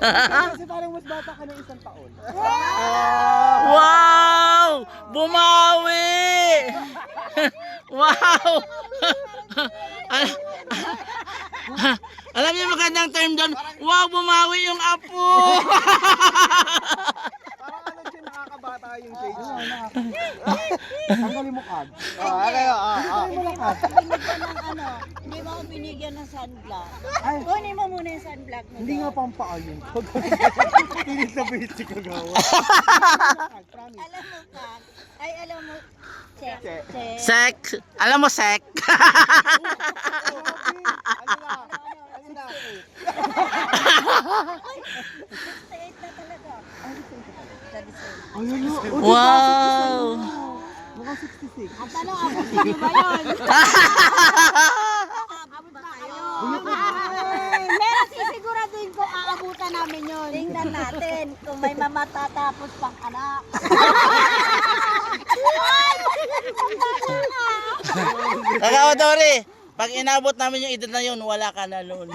Kasi parang mas bata ka ng isang taon. Wow! Bumawi! wow! Al- Alam niyo magandang term doon, wow, bumawi yung apo! Parang ano siya nakakabata yung shades. Tanggalin mo card. Ah, ano yun? Ah, ah. Tanggalin mo. Binigyan ng ano, hindi mo ako binigyan ng sunblock. Ay. Kunin mo muna yung sunblock mo. Hindi nga pang paa yun. Pilit na pilit si Kagawa. Promise. Alam mo ka, ay alam mo, check, Check. check. Sek! Alam mo, Sek? Ano na? Ano na? 68 na talaga. Ayun yun. wow! Mukhang 66. Ang tanong, abutin niyo ba yun? Abot ba kayo? Meron sisiguraduhin ko aabutan namin yun. Tingnan natin kung may mamatatapos pang anak. Kakawa Dori, pag inabot namin yung edad na yun, wala ka na noon.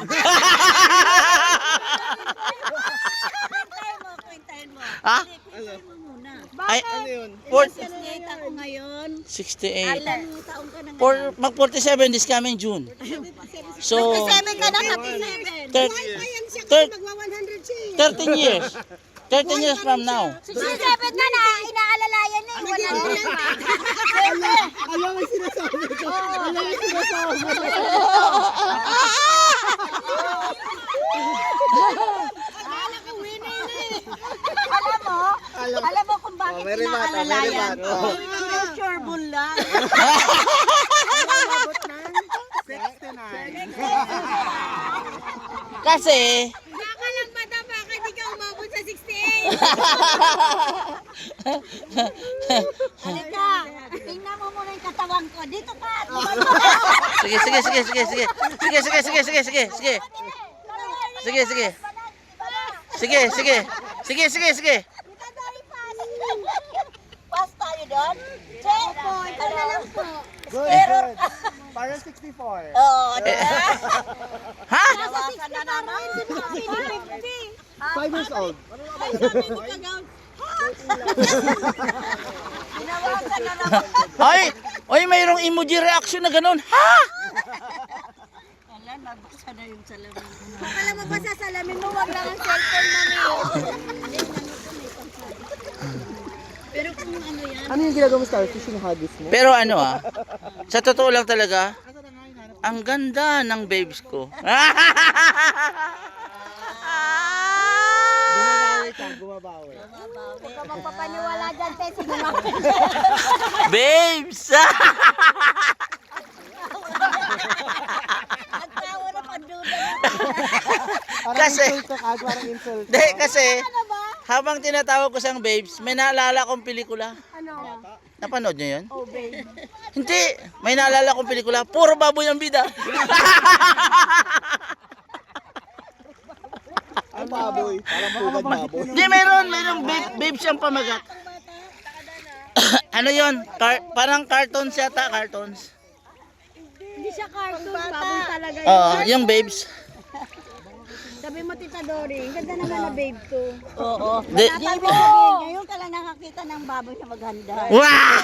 Kwentahin mo, kwentahin mo. ha? Hindi, kwentahin mo muna. Ay, Ano yun? Four- 68 ako ngayon. 68. Ilan taong ka na For, ngayon? mag 47 this coming June. So, 7 ka na, 37. thir- thir- 13 years. 13 years from now. 67 na na, inaalalayan na eh. Wala na yan. Alam mo yung sinasabi ko. Alam mo yung sinasabi ko. Alam mo, alam mo bakit Oh, very bad, oh, inaalalayan bad, ko. oh. Bull lang. 69. Kasi, Baka lang madam, baka di ka umabot sa 68. Halika, tingnan mo muna yung katawan ko. Dito ka. sige, sige, sige, sige, sige. Sige, sige, sige, sige, sige, sige. Sige, sige. Sige, sige. Sige, sige, sige. Doon? Check po, ito na lang po. Good, Pero, good. Parang 64. oo, di ba? Ha? Nawasan na naman. 5 years old. Binawasan na naman. Ay, ay, mayroong emoji reaction na ganun. Ha? Wala, nabuksan na yung salamin. Kung alam mo ba sa salamin mo, wag lang ang cellphone mo Pero kung ano yung ginagawa mo starfish yung hagis mo? Pero ano ah, sa totoo lang talaga, ang ganda ng babes ko. Bumabawi ka, bumabawi. Huwag ka magpapaniwala dyan, te. Sige mo. babes! Nagtawa na. Parang Kasi- insult ka, parang insult. Hindi, kasi Ano ba? habang tinatawag ko siyang babes, may naalala kong pelikula. Ano? Napanood niyo yun? Oh, babe. Hindi, may naalala kong pelikula. Puro baboy ang bida. Ang baboy. Parang pugad baboy. Hindi, meron, meron babe, babe siyang pamagat. ano yon? Car- parang cartoons yata, cartoons. Hindi siya cartoon. Baboy talaga Oo, yung babes. Sabi mo, Tita Dory, ang ganda naman na babe ko. Oo. Di- Wala pang sabihin, ngayon ka lang nakakita ng baboy na maganda. Wow!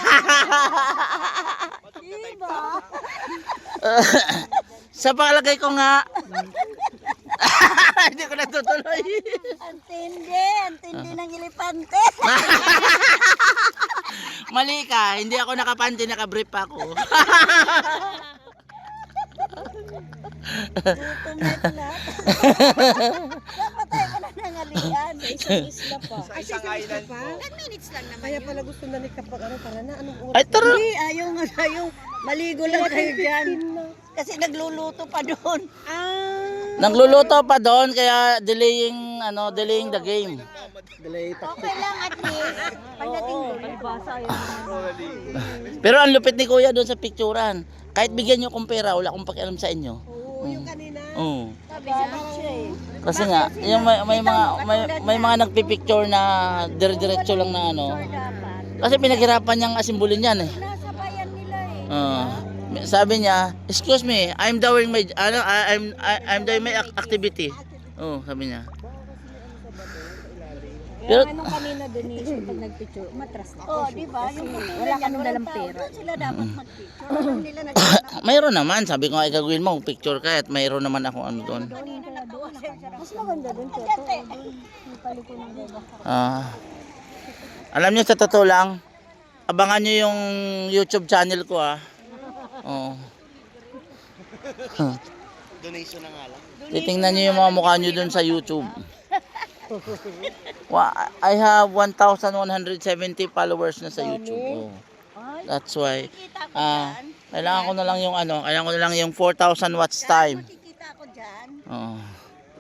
Diba? Sa palagay ko nga, hindi ko natutuloy. Ang tindi, ang tindi ng elepante. Mali ka, hindi ako nakapanti, nakabrief ako. Gutom na. Napatay ka na ng alian. Sa isang isla pa. Sa isang island po. 10 minutes lang naman Kaya pala gusto na ni kapag ano, para na anong oras? Ay, tara! Hindi, ayaw nga ayaw. Maligo lang kayo dyan. Kasi nagluluto pa doon. Ah. Nagluluto pa doon, kaya delaying, ano, delaying the game. Delay Okay lang at least. Pagdating doon. Pero ang lupit ni Kuya doon sa picturean. Kahit bigyan nyo kong pera, wala akong pakialam sa inyo. Oo, yung kanina. Oo. Sabi eh. Kasi nga, yung may, may mga may, may mga nagpi-picture na dire-diretso lang na ano. Kasi pinaghirapan niyang asimbulin yan eh. Nasa bayan nila eh. Ah, sabi niya, excuse me, I'm doing my ano, I- I'm I- I'm doing my ac- activity. Oh, sabi niya. Pero Kaya nung kanina donation pag nagpicture, matras na Oh, di ba? Yung wala kang dalang pera. Sila dapat magpicture. Alam nila na mayroon naman, sabi ko nga gagawin mo, picture ka at mayroon naman ako ano doon. Mas maganda dun, Choto. Yung paliko ng beba. Ah. alam niyo sa totoo lang, abangan niyo yung YouTube channel ko ah. Oh. Donation na nga lang. Titingnan niyo yung mga mukha niyo doon sa YouTube. Wa I have 1,170 followers na sa YouTube. Oh. That's why. Ah, kailangan ko na lang yung ano, kailangan ko na lang yung 4,000 watts time. Makikita ko dyan. Oh.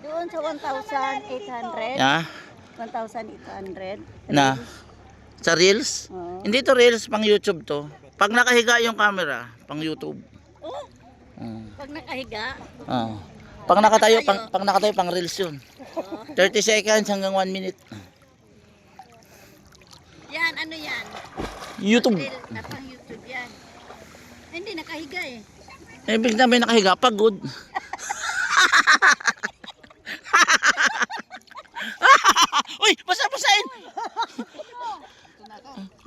Doon sa 1,800. Yeah. 1,800. Na. Sa Reels? Oo. Hindi to Reels, pang YouTube to. Pag nakahiga yung camera, pang YouTube. Oh, Oh. pag nakahiga. Oh. Pag nakatayo, pang, pag nakatayo, pang Reels yun. 30 seconds hanggang 1 minute. Yan, ano yan? YouTube. Reel na pang YouTube yan. Hindi, nakahiga eh. Ibig sabihin nakahiga, pagod. Uy, basa-basain!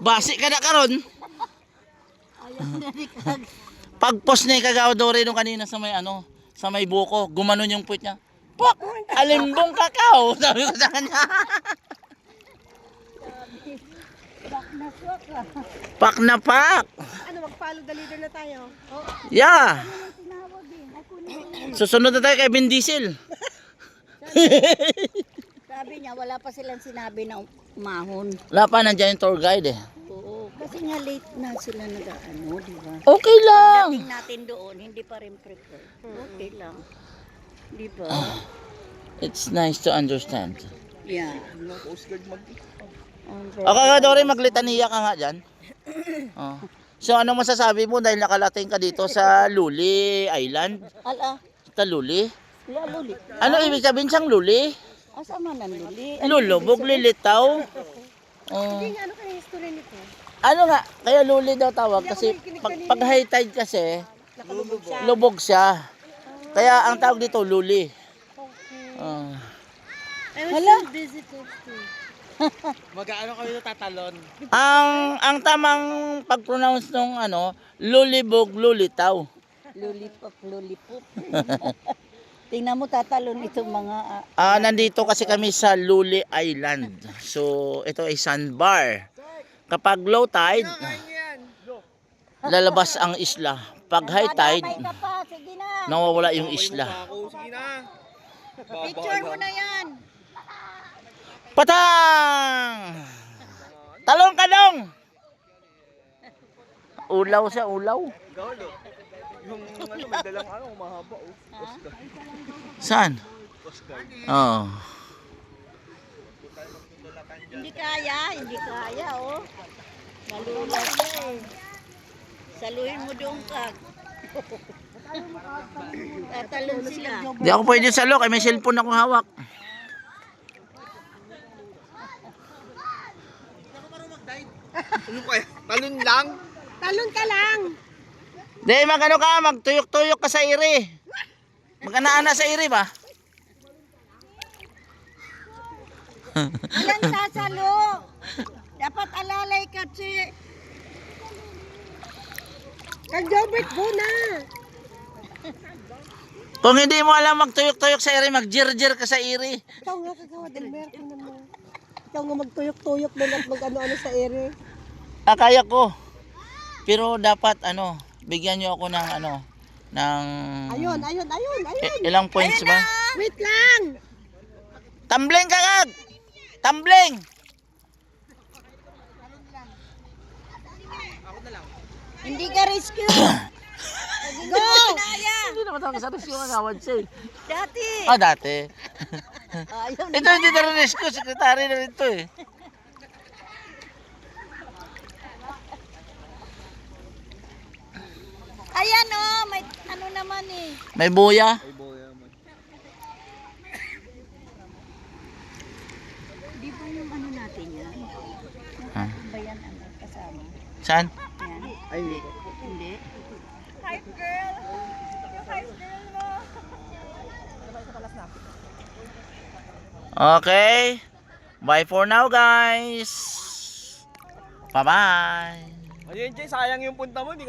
Basi ka na karon. Ni. Pag-post na yung kagawa Dory nung kanina sa may ano, sa may buko, gumanon yung puwit niya. Pak! Alimbong kakao! Sabi ko sa kanya. Pak na pak! Ano, mag-follow the leader na tayo? Oo. Yeah! Susunod na tayo kay Vin Diesel. Sabi niya, wala pa silang sinabi na umahon. Wala pa, nandiyan yung tour guide eh. Oo. Kasi nga late na sila nag-ano, di ba? Okay lang. Dating natin doon, hindi pa rin prepare. Okay lang. Di ba? It's nice to understand. Yeah. Coast Guard mag Okay nga Dory, maglitaniya ka nga dyan. Oh. So ano masasabi mo dahil nakalating ka dito sa Luli Island? Ala, Sa Luli? sila luli. Ano ibig sabihin siyang Luli? Asama ng luli. Lulubog, lilitaw. Oh. Ano kaya history nito? Ano nga, kaya Luli daw tawag kasi pag, pag high tide kasi, lubog siya. Kaya ang tawag dito Luli. Oh. Hala? Mag-ano kami na tatalon? Ang ang tamang pag-pronounce nung ano, lulibog, lulitaw. Lollipop, lollipop. Tingnan mo tatalon itong mga... Ah, ah, nandito kasi kami sa Luli Island. So, ito ay sandbar. Kapag low tide, lalabas ang isla. Pag high tide, nawawala yung isla. Picture mo na yan. Patang! Talong kalong! Ulaw sa ulaw. Galo. Yung ano, may dalang ano, mahaba oh. Saan? Guard. Oh. Hindi kaya, hindi kaya, oh. Malulag na eh. Saluhin mo doon ka. Tatalon sila. Di ako pwede sa lok, ay may cellphone akong hawak. Ano kaya? Talon lang? Talon ka lang. Di, magano ka, magtuyok-tuyok ka sa iri. Magana-ana sa iri ba? Walang sasalo. Dapat alalay ka, Chi. Kag-Jobert po na. Kung hindi mo alam magtuyok-tuyok sa iri, magjir-jir ka sa iri. Ikaw nga kagawa din, Mer. mo. Ikaw nga magtuyok-tuyok doon at mag-ano-ano sa ere. Ah, kaya ko. Pero dapat ano, bigyan niyo ako ng ano, ng Ayun, ayun, ayun, ayun. i- ilang points ba? Wait lang. Tumbling ka kag! Tumbling! Hindi ka rescue. Go! Hindi naman tawag sa rescue ang awad siya. eh. Dati. Ah, dati. Ayun. ito hindi na rin rescue, sekretary na rin ito eh. Ayan oh, may ano naman eh. May buya. Ay, boya mo. Di ba yung ano natin yan? Ha? Ba yan ano? Saan? Ay, hindi. Hindi. Okay. Bye for now, guys. Bye-bye. Ayun, Jay, sayang yung punta mo. Hindi ka